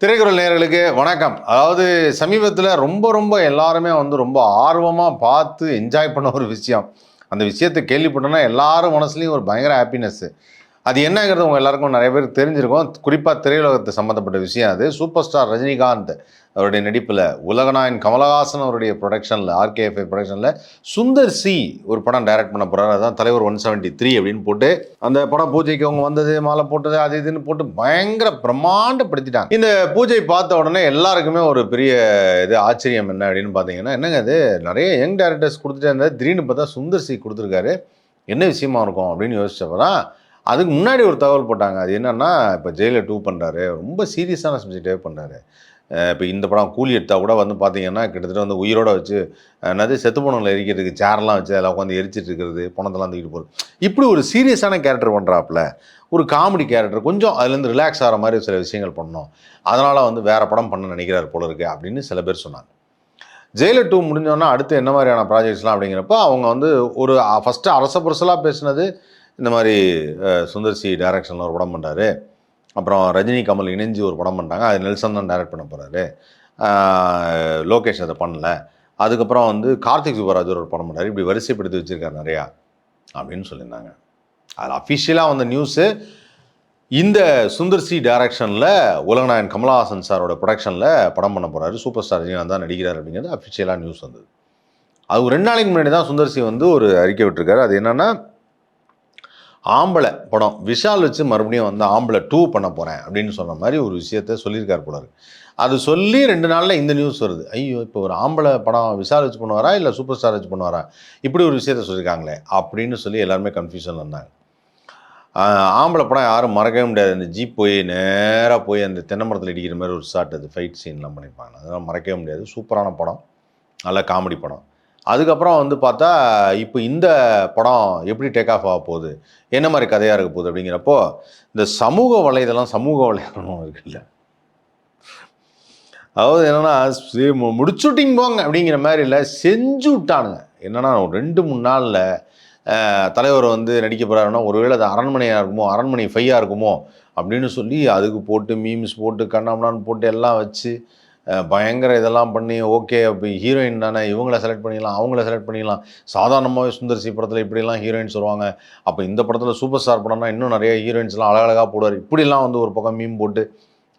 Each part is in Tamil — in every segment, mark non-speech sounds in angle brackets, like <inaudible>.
திரைக்குறள் நேர்களுக்கு வணக்கம். அதாவது சமீபத்தில் ரொம்ப ரொம்ப எல்லாருமே வந்து ரொம்ப ஆர்வமாக பார்த்து என்ஜாய் பண்ண ஒரு விஷயம். அந்த விஷயத்தை கேள்விப்பட்டோன்னா எல்லாரும் மனசுலேயும் ஒரு பயங்கர ஹாப்பினஸ்ஸு அது என்னங்கிறது உங்கள் எல்லாருக்கும் நிறைய பேர் தெரிஞ்சிருக்கும். குறிப்பாக திரையுலகத்தை சம்மந்தப்பட்ட விஷயம் அது. சூப்பர் ஸ்டார் ரஜினிகாந்த் அவருடைய நடிப்பில் உலகநாயன் கமலஹாசன் அவருடைய ப்ரொடக்ஷனில் ஆர்கேஎஃப்ஐ ப்ரொடக்ஷனில் சுந்தர் சி ஒரு படம் டைரக்ட் பண்ண போகிறார் அதான் தலைவர் ஒன் செவன்ட்டி த்ரீ அப்படின்னு போட்டு அந்த படம் பூஜைக்கு அவங்க வந்தது மாலை போட்டது அது இதுன்னு போட்டு பயங்கர பிரம்மாண்டப்படுத்திட்டாங்க. இந்த பூஜை பார்த்த உடனே எல்லாருக்குமே ஒரு பெரிய இது ஆச்சரியம் என்ன அப்படின்னு பார்த்தீங்கன்னா என்னங்க அது நிறைய யங் டேரக்டர்ஸ் கொடுத்துட்டே இருந்தால் திடீர்னு பார்த்தா சுந்தர் சி கொடுத்துருக்காரு. என்ன விஷயமா இருக்கும் அப்படின்னு யோசிச்சப்ப தான் அதுக்கு முன்னாடி ஒரு தகவல் போட்டாங்க. அது என்னென்னா இப்போ ஜெயிலர் டூ பண்ணுறாரு ரொம்ப சீரியஸான சப்ஜெக்டே பண்ணுறாரு இப்போ இந்த படம் கூலி எடுத்தால் கூட வந்து பார்த்தீங்கன்னா கிட்டத்தட்ட வந்து உயிரோட வச்சு என்னது செத்து போனவங்களை எரிக்கிறதுக்கு சேர்லாம் வச்சு அதில் உட்காந்து எரிச்சிட்டு இருக்கிறது பணத்தெல்லாம் தூக்கிட்டு போகிறது இப்படி ஒரு சீரியஸான கேரக்டர் பண்ணுறாப்புல ஒரு காமெடி கேரக்டர் கொஞ்சம் அதுலேருந்து ரிலாக்ஸ் ஆகிற மாதிரி சில விஷயங்கள் பண்ணோம் அதனால் வந்து வேறு படம் பண்ண நினைக்கிறார் போல இருக்கு அப்படின்னு சில பேர் சொன்னாங்க. ஜெயிலர் டூ முடிஞ்சோன்னா அடுத்து என்ன மாதிரியான ப்ராஜெக்ட்ஸ்லாம் அப்படிங்கிறப்ப அவங்க வந்து ஒரு ஃபஸ்ட்டு அரச புரசலாக பேசினது இந்த மாதிரி சுந்தர்சி சுந்தர் டைரக்ஷனில் ஒரு படம் பண்ணுறாரு அப்புறம் ரஜினி கமல் இணைஞ்சு ஒரு படம் பண்ணிட்டாங்க அது நெல்சன் தான் டைரக்ட் பண்ண போகிறாரு லோகேஷ் அதை பண்ணல. அதுக்கப்புறம் வந்து கார்த்திக் சுப்பராஜ் ஒரு படம் பண்ணுறாரு இப்படி வரிசைப்படுத்தி வச்சுருக்காரு நிறையா அப்படின்னு சொல்லியிருந்தாங்க. அதில் அஃபிஷியலாக வந்த நியூஸு இந்த சுந்தர் சி டைரக்ஷனில் உலகநாயன் கமலஹாசன் சாரோட ப்ரொடக்ஷனில் படம் பண்ண போகிறாரு சூப்பர் ஸ்டார் ரஜினிகாந்த் தான் நடிக்கிறார் அப்படிங்கிறது அஃபிஷியலாக நியூஸ் வந்தது. அது ஒரு ரெண்டு நாளைக்கு முன்னாடி தான் சுந்தர் சி வந்து ஒரு அறிக்கை விட்டுருக்காரு. அது என்னென்னா ஆம்பளை படம். விஷால் வச்சு மறுபடியும் வந்து ஆம்பளை டூ பண்ண போகிறேன் அப்படின்னு சொன்ன மாதிரி ஒரு விஷயத்த சொல்லியிருக்காரு போல அது சொல்லி ரெண்டு நாளில் இந்த நியூஸ் வருது. ஐயோ இப்போ ஒரு ஆம்பளை படம் விஷால் வச்சு பண்ணுவாரா? இல்லை சூப்பர் ஸ்டார் வச்சு பண்ணுவாரா? இப்படி ஒரு விஷயத்த சொல்லியிருக்காங்களே அப்படின்னு சொல்லி எல்லாருமே கன்ஃபியூஷன் வந்தாங்க ஆம்பளை படம் யாரும் மறக்கவே முடியாது. அந்த ஜீப் போய் நேராக போய் அந்த தென்னை மரத்தில் இடிக்கிற மாதிரி ஒரு ஷாட் அது ஃபைட் சீன்லாம் பண்ணியிருப்பாங்க. அதெல்லாம் மறக்கவே முடியாது. சூப்பரான படம். நல்ல காமெடி படம். அதுக்கப்புறம் வந்து பார்த்தா இப்போ இந்த படம் எப்படி டேக் ஆஃப் ஆக போகுது? என்ன மாதிரி கதையாக இருக்க போகுது அப்படிங்கிறப்போ இந்த சமூக வலைதளம் சமூக வலைதளம் இருக்குல்ல. அதாவது என்னன்னா முடிச்சுட்டிங் போங்க அப்படிங்கிற மாதிரி இல்லை செஞ்சு விட்டானுங்க. என்னன்னா ரெண்டு மூணு நாளில் தலைவர் வந்து நடிக்க போகிறாருன்னா ஒருவேளை அது அரண்மனையாக இருக்குமோ அரண்மனை ஃபையாக இருக்குமோ அப்படின்னு சொல்லி அதுக்கு போட்டு மீம்ஸ் போட்டு கண்ணாமண்ணான்னு போட்டு எல்லாம் வச்சு பயங்கர இதெல்லாம் பண்ணி ஓகே அப்போ ஹீரோயின் தானே இவங்கள செலக்ட் பண்ணிடலாம் அவங்கள செலக்ட் பண்ணிடலாம் சாதாரணமாகவே சுந்தர் சி படத்தில் இப்படிலாம் ஹீரோயின்ஸ் வருவாங்க. அப்போ இந்த படத்தில் சூப்பர் ஸ்டார் படம்னா இன்னும் நிறைய ஹீரோயின்ஸ்லாம் அழகழகாக போடுவார். இப்படிலாம் வந்து ஒரு பக்கம் மீம் போட்டு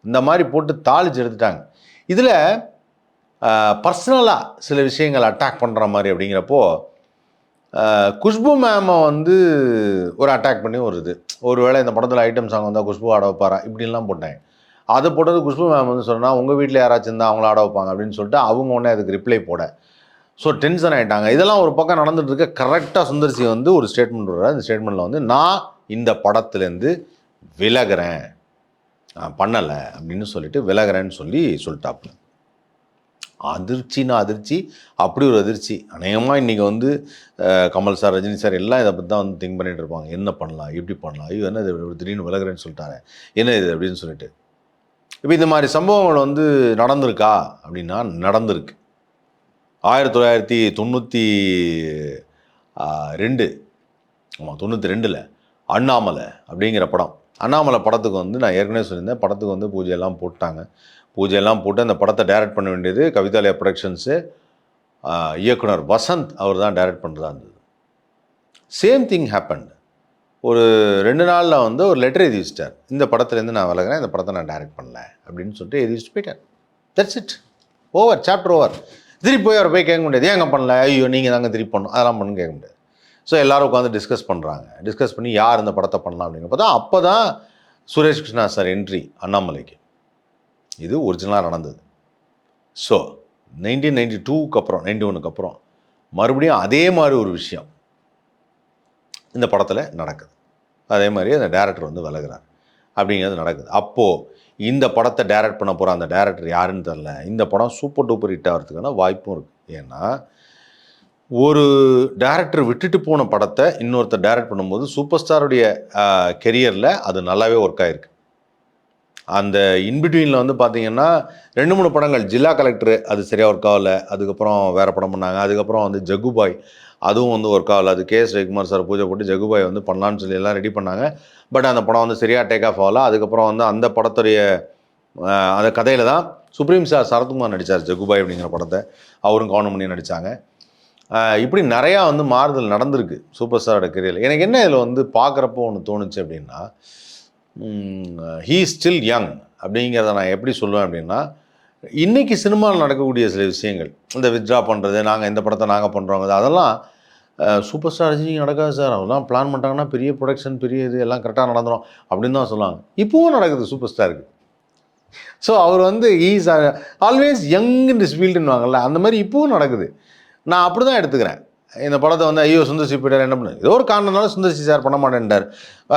இந்த மாதிரி போட்டு தாளிச்சு எடுத்துட்டாங்க. இதில் பர்சனலாக சில விஷயங்கள் அட்டாக் பண்ணுற மாதிரி அப்படிங்கிறப்போ குஷ்பு மேமை வந்து ஒரு அட்டாக் பண்ணி ஒரு இது. ஒருவேளை இந்த படத்தில் ஐட்டம் சாங் வந்தால் குஷ்பு ஆட வைப்பாரா இப்படிலாம் போட்டேன் அதை போட்டது குஷ்பு மேம் வந்து சொன்னால் உங்கள் வீட்டில் யாராச்சும் இருந்தால் அவங்கள ஆட வைப்பாங்க அப்படின்னு சொல்லிட்டு அவங்க உடனே அதுக்கு ரிப்ளை போட. ஸோ டென்ஷன் ஆகிட்டாங்க இதெல்லாம் ஒரு பக்கம் நடந்துட்டு இருக்க கரெக்டாக சுந்தர்சி வந்து ஒரு ஸ்டேட்மெண்ட் விடுறாரு. அந்த ஸ்டேட்மெண்ட்டில் வந்து நான் இந்த படத்துலேருந்து விலகிறேன். பண்ணலை அப்படின்னு சொல்லிட்டு விலகிறேன்னு சொல்லி சொல்லிட்டாப்புல. அதிர்ச்சினா அதிர்ச்சி. அப்படி ஒரு அதிர்ச்சி. அநேகமாக இன்றைக்கி வந்து கமல் சார் ரஜினி சார் எல்லாம் இதை பற்றி தான் வந்து திங்க் பண்ணிகிட்டு இருப்பாங்க. என்ன பண்ணலாம்? எப்படி பண்ணலாம்? ஐயோ என்ன இது? திடீர்னு விலகுறேன்னு சொல்லிட்டாரு. என்ன இது? அப்படின்னு சொல்லிட்டு. இப்போ இந்த மாதிரி சம்பவங்கள் வந்து நடந்திருக்கா? அப்படின்னா நடந்திருக்கு. ஆயிரத்தி தொள்ளாயிரத்தி தொண்ணூற்றி ரெண்டு. ஆமாம் தொண்ணூற்றி ரெண்டில் அண்ணாமலை அப்படிங்கிற படம். அண்ணாமலை படத்துக்கு வந்து நான் ஏற்கனவே சொல்லியிருந்தேன் படத்துக்கு வந்து பூஜையெல்லாம் போட்டாங்க. பூஜையெல்லாம் போட்டு அந்த படத்தை டைரக்ட் பண்ண வேண்டியது கவிதாலயா ப்ரொடக்ஷன்ஸு இயக்குனர் வசந்த் அவர் தான் டைரக்ட் பண்ணுறதா இருந்தது. சேம் திங் ஹேப்பன் ஒரு ரெண்டு நாளில் வந்து ஒரு லெட்டர் எழுதி வச்சிட்டார். இந்த படத்துலேருந்து நான் விலகிறேன் இந்த படத்தை நான் டைரக்ட் பண்ணல அப்படின்னு சொல்லிட்டு எழுதி வச்சுட்டு போயிட்டார். That's it over chapter over திருப்பி போய் அவர் போய் கேட்க முடியாது. ஏங்க பண்ணல? ஐயோ நீங்கள் தாங்க திருப்பி பண்ணணும். அதெல்லாம் பண்ணு கேட்க முடியாது. ஸோ எல்லோரும் உட்காந்து டிஸ்கஸ் பண்ணுறாங்க டிஸ்கஸ் பண்ணி யார் இந்த படத்தை பண்ணலாம் அப்படின்னு பார்த்தா அப்போ தான் சுரேஷ் கிருஷ்ணா சார் என்ட்ரி அண்ணாமலைக்கு. இது ஒரிஜினலாக நடந்தது. ஸோ நைன்டீன் நைன்டி டூக்கு அப்புறம் நைன்டி ஒனுக்கு அப்புறம் மறுபடியும் அதே மாதிரி ஒரு விஷயம் இந்த படத்தில் நடக்குது. அதே மாதிரி அந்த டேரக்டர் வந்து விலகிறார். அப்படிங்கிறது நடக்குது. அப்போது இந்த படத்தை டைரக்ட் பண்ண போகிற அந்த டேரக்டர் யாருன்னு தெரில இந்த படம் சூப்பர் டூப்பர் ஹிட் ஆகிறதுக்கான வாய்ப்பும் இருக்குது ஏன்னா ஒரு டேரக்டர் விட்டுட்டு போன படத்தை இன்னொருத்தர் டைரக்ட் பண்ணும்போது சூப்பர் ஸ்டாருடைய கெரியரில் அது நல்லாவே ஒர்க் ஆகிருக்கு அந்த இன்பிட்வீனில் வந்து பார்த்தீங்கன்னா ரெண்டு மூணு படங்கள். ஜில்லா கலெக்டர் அது சரியாக ஒர்க் ஆகலை. அதுக்கப்புறம் வேறு படம் பண்ணாங்க. அதுக்கப்புறம் வந்து ஜகுபாய் அதுவும் வந்து ஒர்க் ஆகல. அது கே எஸ் ரவிக்குமார் சார் பூஜை போட்டு ஜெகுபாய் வந்து பண்ணலான்னு சொல்லி எல்லாம் ரெடி பண்ணாங்க. பட் அந்த படம் வந்து சரியாக டேக் ஆஃப் ஆகல. அதுக்கப்புறம் வந்து அந்த படத்துடைய அந்த கதையில் தான் சுப்ரீம் சார் சரத்குமார் நடித்தார் ஜெகுபாய் அப்படிங்கிற படத்தை. அவரும் கவனம் பண்ணி நடித்தாங்க இப்படி நிறையா வந்து மாறுதல் நடந்திருக்கு சூப்பர் ஸ்டாரோட கெரியரில் எனக்கு என்ன இதில் வந்து பார்க்குறப்போ ஒன்று தோணுச்சு அப்படின்னா ஹீ ஸ்டில் யங் அப்படிங்கிறத நான் எப்படி சொல்லுவேன் அப்படின்னா இன்றைக்கி சினிமாவில் நடக்கக்கூடிய சில விஷயங்கள். இந்த வித்ட்ரா பண்ணுறது நாங்கள் இந்த படத்தை நாங்கள் பண்ணுறோங்க அதெல்லாம் சூப்பர் ஸ்டார் ரஜினி நடக்காது சார். அதெல்லாம் பிளான் பண்ணிட்டாங்கன்னா பெரிய ப்ரொடக்ஷன் பெரிய இது எல்லாம் கரெக்டாக நடந்துடும் அப்படின்னு தான் சொல்லுவாங்க. இப்போவும் நடக்குது சூப்பர் ஸ்டாருக்கு ஸோ அவர் வந்து is always young in this ஃபீல்டுன்னு அந்த மாதிரி இப்போவும் நடக்குது. நான் அப்படி தான் எடுத்துக்கிறேன். இந்த படத்தை வந்து ஐயோ சுந்தர் சி போயிட்டார் என்ன பண்ணு ஏதோ ஒரு காரணனால சுந்தர் சி சார் பண்ண மாட்டேன்ட்டார்.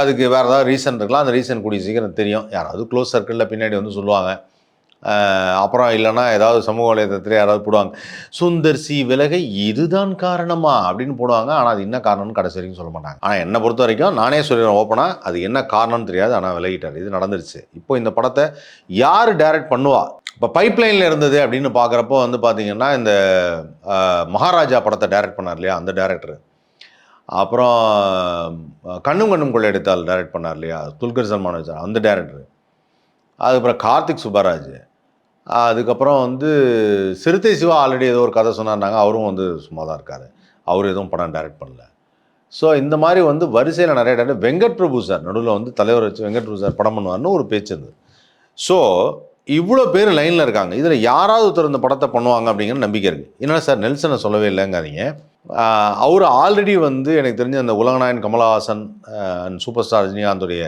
அதுக்கு வேறு ஏதாவது ரீசன் இருக்கலாம். அந்த ரீசன் கூடிய சீக்கிரம் தெரியும். யாராவது க்ளோஸ் சர்க்கிளில் பின்னாடி வந்து சொல்லுவாங்க. அப்புறம் இல்லைன்னா ஏதாவது சமூக வலைதளத்தில் யாராவது போடுவாங்க சுந்தர் சி விலகை இதுதான் காரணமா? அப்படின்னு போடுவாங்க. ஆனால் அது என்ன காரணம்னு கடைசி வரைக்கும் சொல்ல மாட்டாங்க. ஆனால் என்னை பொறுத்த வரைக்கும் நானே சொல்லிடுறேன் ஓப்பனாக அது என்ன காரணம்னு தெரியாது. ஆனால் விலகிட்டார். இது நடந்துருச்சு. இப்போ இந்த படத்தை யார் டைரக்ட் பண்ணுவா? இப்போ பைப்லைனில் இருந்தது அப்படின்னு பார்க்குறப்போ வந்து பார்த்தீங்கன்னா இந்த மகாராஜா படத்தை டைரக்ட் பண்ணார் இல்லையா அந்த டேரக்டர் அப்புறம் கண்ணும் கண்ணும் கொள்ளை எடுத்தால் டைரக்ட் பண்ணார் இல்லையா துல்கர் சல்மான் வச்சார் அந்த டேரக்டர் அதுக்கப்புறம் கார்த்திக் சுப்பராஜ். அதுக்கப்புறம் வந்து சிறுத்தை சிவா ஆல்ரெடி ஏதோ ஒரு கதை சொன்னார்னாங்க. அவரும் வந்து சும்மா தான் இருக்கார். அவர் எதுவும் படம் டைரக்ட் பண்ணல. ஸோ இந்த மாதிரி வந்து வரிசையில் நிறைய டேரக்டர் வெங்கட் பிரபு சார் நடுவில் வந்து தலைவர் வச்சு வெங்கட் பிரபு சார் படம் பண்ணுவார்னு ஒரு பேச்சு இருந்தது. ஸோ இவ்வளோ பேர் லைனில் இருக்காங்க. இதில் யாராவது ஒருத்தர் இந்த படத்தை பண்ணுவாங்க அப்படிங்கிற நம்பிக்கை இருக்குது என்னென்ன சார் நெல்சனை சொல்லவே இல்லைங்காதீங்க. அவர் ஆல்ரெடி வந்து எனக்கு தெரிஞ்ச அந்த Ulaganayan Kamalahasan and super star ரஜினிகாந்துடைய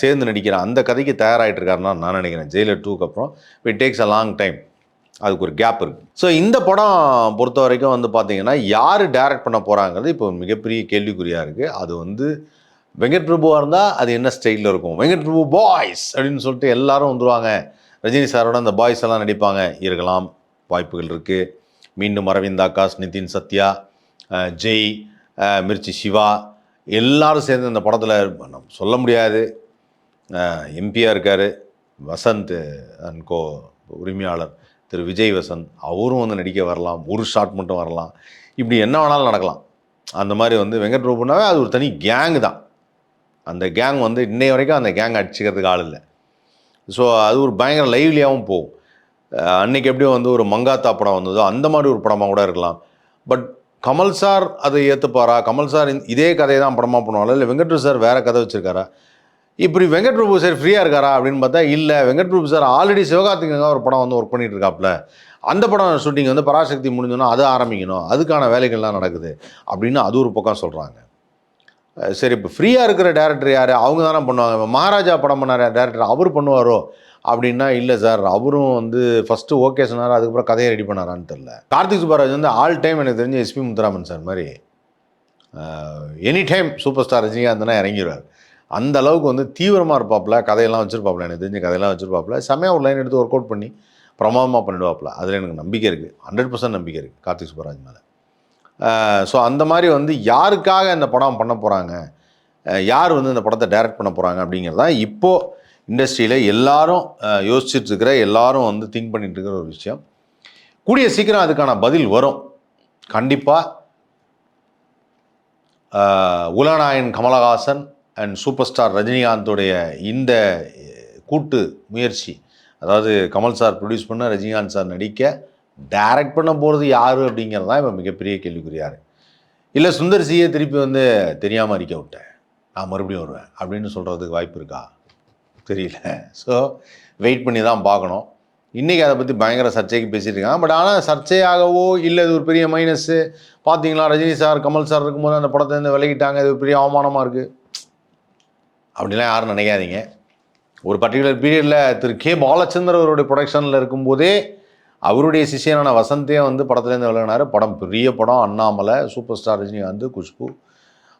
சேர்ந்து நடிக்கிற அந்த கதைக்கு தயாராகிட்டு இருக்காருன்னா நான் நினைக்கிறேன். ஜெயிலர் டூக்கு அப்புறம் it takes a long time அதுக்கு ஒரு கேப் இருக்குது ஸோ இந்த படம் பொறுத்த வரைக்கும் வந்து பார்த்தீங்கன்னா யார் டைரக்ட் பண்ண போகிறாங்கிறது இப்போ மிகப்பெரிய கேள்விக்குறியாக இருக்குது அது வந்து வெங்கட் பிரபுவாக இருந்தால் அது என்ன ஸ்டைலில் இருக்கும்? வெங்கட் பிரபு பாய்ஸ் அப்படின்னு சொல்லிட்டு எல்லாரும் வந்துருவாங்க. ரஜினி சாரோட அந்த பாய்ஸ் எல்லாம் நடிப்பாங்க. இருக்கலாம். வாய்ப்புகள் இருக்குது மீண்டும் அரவிந்த் ஆகாஷ் நிதின் சத்யா ஜெய் மிர்ச்சி சிவா எல்லாரும் சேர்ந்து இந்த படத்தில் நம்ம சொல்ல முடியாது. எம்பியாக இருக்கார் வசந்த் அண்ட் கோ உரிமையாளர் திரு விஜய் வசந்த் அவரும் வந்து நடிக்க வரலாம் ஒரு ஷாட் மட்டும் வரலாம். இப்படி என்ன வேணாலும் நடக்கலாம். அந்த மாதிரி வந்து வெங்கட் பிரபுனாவே அது ஒரு தனி கேங் தான். அந்த கேங் வந்து இன்னை வரைக்கும் அந்த கேங் அடிச்சுக்கிறதுக்கு ஆள் இல்லை. ஸோ அது ஒரு பயங்கர லைவ்லியாகவும் போகும். அன்றைக்கி எப்படியும் வந்து ஒரு மங்காத்தா படம் வந்ததோ அந்த மாதிரி ஒரு படமாக கூட இருக்கலாம். பட் கமல் சார் அதை ஏற்றுப்பாரா கமல் சார் இதே கதையை தான் படமாக பண்ணுவாங்களா இல்லை வெங்கட் சார் வேறு கதை வச்சுருக்காரா? இப்படி வெங்கட் பிரபு சார் ஃப்ரீயாக இருக்காரா அப்படின்னு பார்த்தா இல்லை. வெங்கட் பிரபு சார் ஆல்ரெடி சிவகார்த்திகங்க ஒரு படம் வந்து ஒர்க் பண்ணிட்டு இருக்காப்புல அந்த படம் ஷூட்டிங் வந்து பராசக்தி முடிஞ்சோன்னா அது ஆரம்பிக்கணும். அதுக்கான வேலைகள்லாம் நடக்குது அப்படின்னு அது ஒரு பக்கம் சொல்கிறாங்க சரி இப்போ ஃப்ரீயாக இருக்கிற டேரக்டர் யார்? அவங்க தானே பண்ணுவாங்க. மகாராஜா படம் பண்ணார் டேரக்டர் அவர் பண்ணுவாரோ? அப்படின்னா இல்லை சார். அவரும் வந்து ஃபஸ்ட்டு ஓகே சொன்னார் அதுக்கப்புறம் கதையை ரெடி பண்ணாரான்னு தெரில கார்த்திக் சுப்பராஜ் வந்து ஆல் டைம் எனக்கு தெரிஞ்ச எஸ்பி முத்துராமன் சார் மாதிரி. எனி டைம் சூப்பர் ஸ்டார் ரஜினிகாந்த்னா இறங்கிடுவார் அந்த அளவுக்கு வந்து தீவிரமாக இருப்பாப்புல கதையெல்லாம் வச்சுருப்பாப்புல எனக்கு தெரிஞ்ச கதையெல்லாம் வச்சுருப்பாப்புல. செம்மையாக ஒரு லைன் எடுத்து ஒர்க் அவுட் பண்ணி பிரமாதமாக பண்ணிடுவாப்புல. அதில் எனக்கு நம்பிக்கை இருக்குது ஹண்ட்ரட் பர்சன்ட் நம்பிக்கை இருக்குது கார்த்திக் சுப்பராஜ் மேலே. ஸோ அந்த மாதிரி வந்து யாருக்காக இந்த படம் பண்ண போகிறாங்க யார் வந்து இந்த படத்தை டைரக்ட் பண்ண போகிறாங்க அப்படிங்கிறது தான் இப்போது இண்டஸ்ட்ரியில் எல்லாரும் அஹ், யோசிச்சுட்டு இருக்கிற எல்லாரும் வந்து திங்க் பண்ணிட்டு இருக்கிற ஒரு விஷயம். கூடிய சீக்கிரம் அதுக்கான பதில் வரும். கண்டிப்பாக உலநாயன் கமலஹாசன் அண்ட் சூப்பர் ஸ்டார் ரஜினிகாந்தோடைய இந்த கூட்டு முயற்சி அதாவது கமல் சார் ப்ரொடியூஸ் பண்ண ரஜினிகாந்த் சார் நடிக்க டைரக்ட் பண்ண போகிறது யார் அப்படிங்கிறது தான் இப்போ மிகப்பெரிய கேள்விக்குறியார் இல்லை சுந்தர் சியை திருப்பி வந்து தெரியாமல் இருக்க விட்டேன். நான் மறுபடியும் வருவேன் அப்படின்னு சொல்கிறதுக்கு வாய்ப்பு இருக்கா? தெரியல. ஸோ வெயிட் பண்ணி தான் பார்க்கணும். இன்றைக்கி அதை பற்றி பயங்கர சர்ச்சைக்கு பேசிகிட்டு இருக்காங்க. பட் ஆனால் சர்ச்சையாகவோ இல்லை இது ஒரு பெரிய மைனஸ்ஸு பார்த்தீங்களா ரஜினி சார் கமல் சார் இருக்கும்போது அந்த படத்தை வந்து விலகிட்டாங்க. இது ஒரு பெரிய அவமானமாக இருக்குது அப்படிலாம் யாரும் நினைக்காதீங்க. ஒரு பர்டிகுலர் பீரியடில் திரு கே. பாலச்சந்தர் அவருடைய ப்ரொடக்ஷனில் இருக்கும்போதே அவருடைய சிஷியனான வசந்தே வந்து படத்துலேருந்து விலகினார். படம் பெரிய படம். Annamalai super star Rajinikanth Khushbu.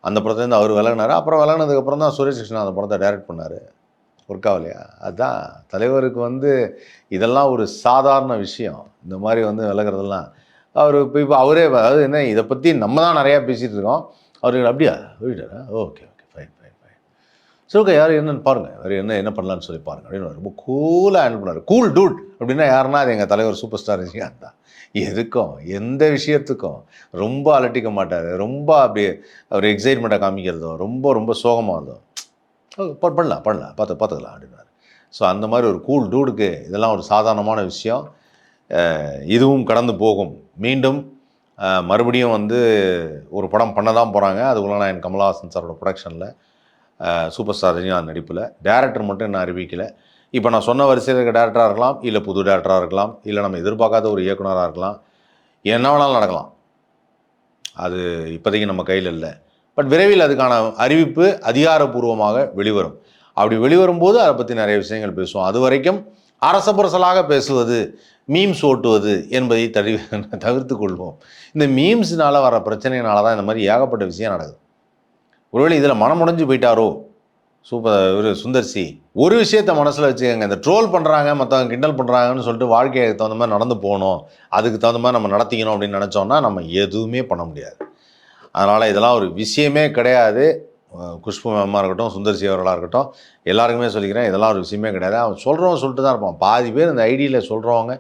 அந்த படத்துலேருந்து அவர் விலகினார். அப்புறம் விலகினதுக்கப்புறம் தான் சுரேஷ் கிருஷ்ணா அந்த படத்தை டைரக்ட் பண்ணார். ஒர்க் ஆகலையா அதுதான் தலைவருக்கு வந்து இதெல்லாம் ஒரு சாதாரண விஷயம். இந்த மாதிரி வந்து விலகிறதெல்லாம். அவர் இப்போ இப்போ அவரே அதாவது என்ன இதை பற்றி நம்ம தான் நிறையா பேசிகிட்டு இருக்கோம். அவர் அப்படியா? போயிட்டாரா okay okay fine fine fine சரி ஓகே யார் என்னன்னு பாருங்கள் அவர் என்ன என்ன பண்ணலான்னு சொல்லி பாருங்க. அப்படின்னு ரொம்ப கூலாக ஹேண்டில் பண்ணார் கூல் டூட் அப்படின்னா யாருன்னா அது எங்கள் தலைவர் சூப்பர் ஸ்டார் ரஜினிகாந்த் தான் எதுக்கும் எந்த விஷயத்துக்கும் ரொம்ப அலட்டிக்க மாட்டார். ரொம்ப அப்படியே அவர் எக்ஸைட்மெண்ட்டை காமிக்கிறதோ ரொம்ப ரொம்ப சோகமாக இருந்தோம் பண்ணலாம் பண்ணலாம். பார்த்து பார்த்துக்கலாம் அப்படின்னாரு ஸோ அந்த மாதிரி ஒரு கூல் டூடுக்கு இதெல்லாம் ஒரு சாதாரணமான விஷயம். இதுவும் கடந்து போகும். மீண்டும் மறுபடியும் வந்து ஒரு படம் பண்ண தான் போகிறாங்க அதுக்குள்ள நான் என் கமலஹாசன் சாரோட ப்ரொடக்ஷனில் சூப்பர் ஸ்டார் ரஜினிகாந்த் நடிப்பில். டேரக்டர் மட்டும் நான் அறிவிக்கலை. இப்போ நான் சொன்ன வரிசையில் இருக்க டேரக்டராக இருக்கலாம் இல்லை புது டேரக்டராக இருக்கலாம் இல்லை நம்ம எதிர்பார்க்காத ஒரு இயக்குனராக இருக்கலாம். என்ன வேணாலும் நடக்கலாம். அது இப்போதைக்கு நம்ம கையில் இல்லை. பட் விரைவில் அதுக்கான அறிவிப்பு அதிகாரப்பூர்வமாக வெளிவரும். அப்படி வெளிவரும் போது அதை பற்றி நிறைய விஷயங்கள் பேசுவோம். அது வரைக்கும் அரச புரசலாக பேசுவது மீம்ஸ் ஓட்டுவது என்பதை தடி <laughs> தவிர்த்து கொள்வோம். இந்த மீம்ஸ்னால் வர பிரச்சனையினால தான் இந்த மாதிரி ஏகப்பட்ட விஷயம் நடக்குது. ஒருவேளை இதில் மனமுடைஞ்சு போயிட்டாரோ? சூப்பர் ஒரு சுந்தர்சி. ஒரு விஷயத்த மனசில் வச்சுக்கோங்க. இந்த ட்ரோல் பண்ணுறாங்க மற்றவங்க கிண்டல் பண்ணுறாங்கன்னு சொல்லிட்டு வாழ்க்கைக்கு தகுந்த மாதிரி நடந்து போகணும். அதுக்கு தகுந்த மாதிரி நம்ம நடத்திக்கணும் அப்படின்னு நினச்சோன்னா நம்ம எதுவுமே பண்ண முடியாது. அதனால் இதெல்லாம் ஒரு விஷயமே கிடையாது. குஷ்பு மேமாக இருக்கட்டும் சுந்தர்சி அவர்களாக இருக்கட்டும் எல்லாருக்குமே சொல்லிக்கிறேன் இதெல்லாம் ஒரு விஷயமே கிடையாது. அவன் சொல்கிறவன் சொல்லிட்டு தான் இருப்பான். பாதி பேர் இந்த ஐடியில் சொல்கிறவங்க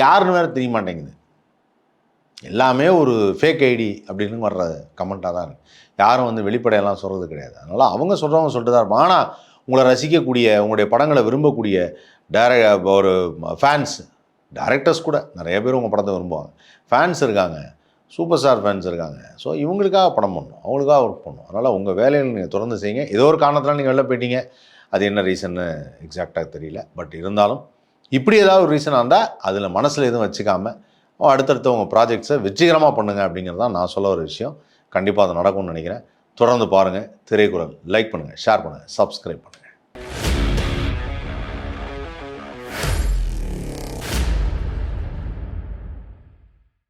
யாருன்னு வேறு தெரிய மாட்டேங்குது. எல்லாமே ஒரு ஃபேக் ஐடி அப்படின்னு வர்ற கமெண்ட்டாக தான் இருக்குது யாரும் வந்து வெளிப்படையெல்லாம் சொல்கிறது கிடையாது. அதனால் அவங்க சொல்கிறவங்க சொல்லிட்டு தான் இருப்பான் ஆனால் உங்களை ரசிக்கக்கூடிய உங்களுடைய படங்களை விரும்பக்கூடிய டேர ஒரு ஃபேன்ஸ் டேரக்டர்ஸ் கூட நிறைய பேர் உங்கள் படத்தை விரும்புவாங்க. ஃபேன்ஸ் இருக்காங்க. சூப்பர் ஸ்டார் ஃபேன்ஸ் இருக்காங்க. ஸோ இவங்களுக்காக படம் பண்ணணும். அவங்களுக்காக ஒர்க் பண்ணணும். அதனால் உங்கள் வேலையில் நீங்கள் தொடர்ந்து செய்யுங்க. ஏதோ ஒரு காரணத்தில் நீங்கள் வெளில போயிட்டீங்க. அது என்ன ரீசன்னு எக்ஸாக்டாக தெரியல. பட் இருந்தாலும் இப்படி ஏதாவது ஒரு ரீசனாக இருந்தால் அதில் மனசில் எதுவும் வச்சுக்காமல் அடுத்தடுத்த உங்கள் ப்ராஜெக்ட்ஸை வெற்றிகரமாக பண்ணுங்க அப்படிங்கிறது தான் நான் சொல்ல ஒரு விஷயம். கண்டிப்பாக அது நடக்கும்னு நினைக்கிறேன். தொடர்ந்து பாருங்கள் திரைக்குறள் லைக் பண்ணுங்கள் ஷேர் பண்ணுங்கள் சப்ஸ்கிரைப் பண்ணுங்கள்